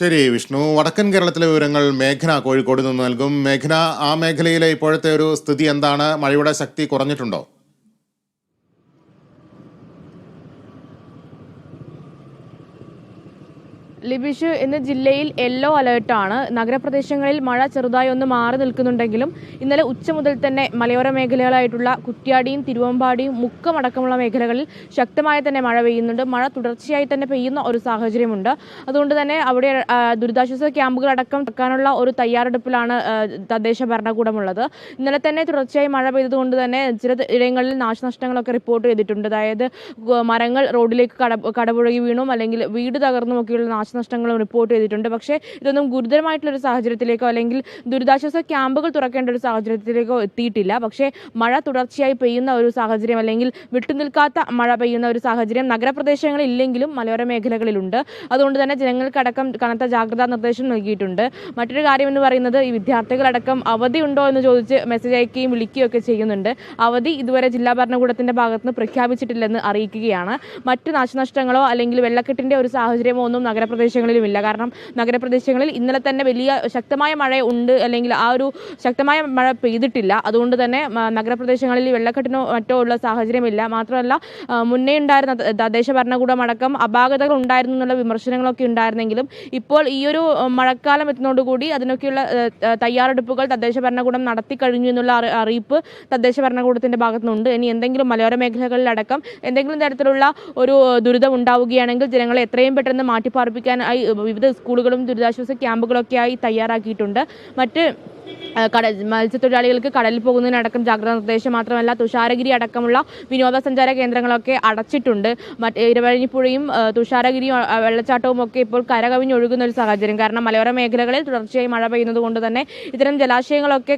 ശരി വിഷ്ണു. വടക്കൻ കേരളത്തിലെ വിവരങ്ങൾ മേഘന കോഴിക്കോട് നിന്ന് നൽകും. മേഘന ആ മേഖലയിലെ ഇപ്പോഴത്തെ ഒരു സ്ഥിതി എന്താണ്? മഴയുടെ ശക്തി കുറഞ്ഞിട്ടുണ്ടോ? ലിബിഷ് ഇന്ന് ജില്ലയിൽ യെല്ലോ അലേർട്ടാണ്. നഗരപ്രദേശങ്ങളിൽ മഴ ചെറുതായി ഒന്ന് മാറി നിൽക്കുന്നുണ്ടെങ്കിലും ഇന്നലെ ഉച്ച മുതൽ തന്നെ മലയോര മേഖലകളായിട്ടുള്ള കുറ്റ്യാടിയും തിരുവമ്പാടിയും മുക്കമടക്കമുള്ള മേഖലകളിൽ ശക്തമായ തന്നെ മഴ പെയ്യുന്നുണ്ട്. മഴ തുടർച്ചയായി തന്നെ പെയ്യുന്ന ഒരു സാഹചര്യമുണ്ട്. അതുകൊണ്ട് തന്നെ അവിടെ ദുരിതാശ്വാസ ക്യാമ്പുകളടക്കം വെക്കാനുള്ള ഒരു തയ്യാറെടുപ്പിലാണ് തദ്ദേശ ഭരണകൂടമുള്ളത്. ഇന്നലെ തന്നെ തുടർച്ചയായി മഴ പെയ്തതുകൊണ്ട് തന്നെ ചില ഇടങ്ങളിൽ നാശനഷ്ടങ്ങളൊക്കെ റിപ്പോർട്ട് ചെയ്തിട്ടുണ്ട്. അതായത് മരങ്ങൾ റോഡിലേക്ക് കട കടപുഴകി വീണും അല്ലെങ്കിൽ വീട് തകർന്നുമൊക്കെയുള്ള നാശനഷ്ടങ്ങളും റിപ്പോർട്ട് ചെയ്തിട്ടുണ്ട്. പക്ഷേ ഇതൊന്നും ഗുരുതരമായിട്ടുള്ള ഒരു സാഹചര്യത്തിലേക്കോ അല്ലെങ്കിൽ ദുരിതാശ്വാസ ക്യാമ്പുകൾ തുറക്കേണ്ട ഒരു സാഹചര്യത്തിലേക്കോ എത്തിയിട്ടില്ല. പക്ഷേ മഴ തുടർച്ചയായി പെയ്യുന്ന ഒരു സാഹചര്യം അല്ലെങ്കിൽ വിട്ടുനിൽക്കാത്ത മഴ പെയ്യുന്ന ഒരു സാഹചര്യം നഗരപ്രദേശങ്ങളിൽ ഇല്ലെങ്കിലും മലയോര മേഖലകളിലുണ്ട്. അതുകൊണ്ട് തന്നെ ജനങ്ങൾക്കടക്കം കനത്ത ജാഗ്രതാ നിർദ്ദേശം നൽകിയിട്ടുണ്ട്. മറ്റൊരു കാര്യം എന്ന് പറയുന്നത് ഈ വിദ്യാർത്ഥികളടക്കം അവധി ഉണ്ടോ എന്ന് ചോദിച്ച് മെസ്സേജ് അയക്കുകയും വിളിക്കുകയും ഒക്കെ ചെയ്യുന്നുണ്ട്. അവധി ഇതുവരെ ജില്ലാ ഭരണകൂടത്തിന്റെ ഭാഗത്തുനിന്ന് പ്രഖ്യാപിച്ചിട്ടില്ലെന്ന് അറിയിക്കുകയാണ്. മറ്റ് നാശനഷ്ടങ്ങളോ അല്ലെങ്കിൽ വെള്ളക്കെട്ടിന്റെ ഒരു സാഹചര്യമോ ഒന്നും നഗരപ്രദേശങ്ങളിലും ഇല്ല കാരണം നഗരപ്രദേശങ്ങളിൽ ഇന്നലെ തന്നെ വലിയ ശക്തമായ മഴ ഉണ്ട്. അല്ലെങ്കിൽ ആ ഒരു ശക്തമായ മഴ പെയ്തിട്ടില്ല. അതുകൊണ്ട് തന്നെ നഗരപ്രദേശങ്ങളിൽ വെള്ളക്കെട്ടിനോ മറ്റോ ഉള്ള സാഹചര്യമില്ല. മാത്രമല്ല മുന്നേ ഉണ്ടായിരുന്ന തദ്ദേശ ഭരണകൂടം അടക്കം അപാകതകൾ ഉണ്ടായിരുന്നു എന്നുള്ള വിമർശനങ്ങളൊക്കെ ഉണ്ടായിരുന്നെങ്കിലും ഇപ്പോൾ ഈ ഒരു മഴക്കാലം എത്തുന്നതോടുകൂടി അതിനൊക്കെയുള്ള തയ്യാറെടുപ്പുകൾ തദ്ദേശ ഭരണകൂടം നടത്തി കഴിഞ്ഞു എന്നുള്ള അറി- അറിയിപ്പ് തദ്ദേശ ഭരണകൂടത്തിന്റെ ഭാഗത്തുനിന്നുണ്ട്. ഇനി എന്തെങ്കിലും മലയോര മേഖലകളിലടക്കം എന്തെങ്കിലും തരത്തിലുള്ള ഒരു ദുരിതം ഉണ്ടാവുകയാണെങ്കിൽ ജനങ്ങളെ എത്രയും പെട്ടെന്ന് മാറ്റിപ്പാർപ്പിക്കാനായി വിവിധ സ്കൂളുകളും ദുരിതാശ്വാസ ക്യാമ്പുകളൊക്കെയായി തയ്യാറാക്കിയിട്ടുണ്ട്. മറ്റ് കട മത്സ്യത്തൊഴിലാളികൾക്ക് കടലിൽ പോകുന്നതിനടക്കം ജാഗ്രതാ നിർദ്ദേശം മാത്രമല്ല തുഷാരഗിരി അടക്കമുള്ള വിനോദസഞ്ചാര കേന്ദ്രങ്ങളൊക്കെ അടച്ചിട്ടുണ്ട്. മറ്റ് ഇരവഴിഞ്ഞിപ്പുഴയും തുഷാരഗിരിയും വെള്ളച്ചാട്ടവും ഒക്കെ ഇപ്പോൾ കരകവിഞ്ഞൊഴുകുന്ന ഒരു സാഹചര്യം. കാരണം മലയോര മേഖലകളിൽ തുടർച്ചയായി മഴ പെയ്യുന്നത് കൊണ്ട് തന്നെ ഇത്തരം ജലാശയങ്ങളൊക്കെ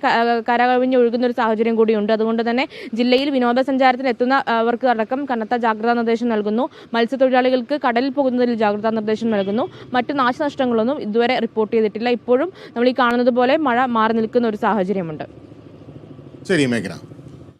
കരകവിഞ്ഞൊഴുകുന്ന ഒരു സാഹചര്യം കൂടിയുണ്ട്. അതുകൊണ്ട് തന്നെ ജില്ലയിൽ വിനോദസഞ്ചാരത്തിന് എത്തുന്നവർക്ക് അടക്കം കനത്ത ജാഗ്രതാ നിർദ്ദേശം നൽകുന്നു. മത്സ്യത്തൊഴിലാളികൾക്ക് കടലിൽ പോകുന്നതിൽ ജാഗ്രതാ നിർദ്ദേശം നൽകുന്നു. മറ്റു നാശനഷ്ടങ്ങളൊന്നും ഇതുവരെ റിപ്പോർട്ട് ചെയ്തിട്ടില്ല. ഇപ്പോഴും നമ്മൾ ഈ കാണുന്നത് പോലെ മഴ മാറി നിൽക്കുന്ന ഒരു സാഹചര്യമുണ്ട്. ശരി മേഘന.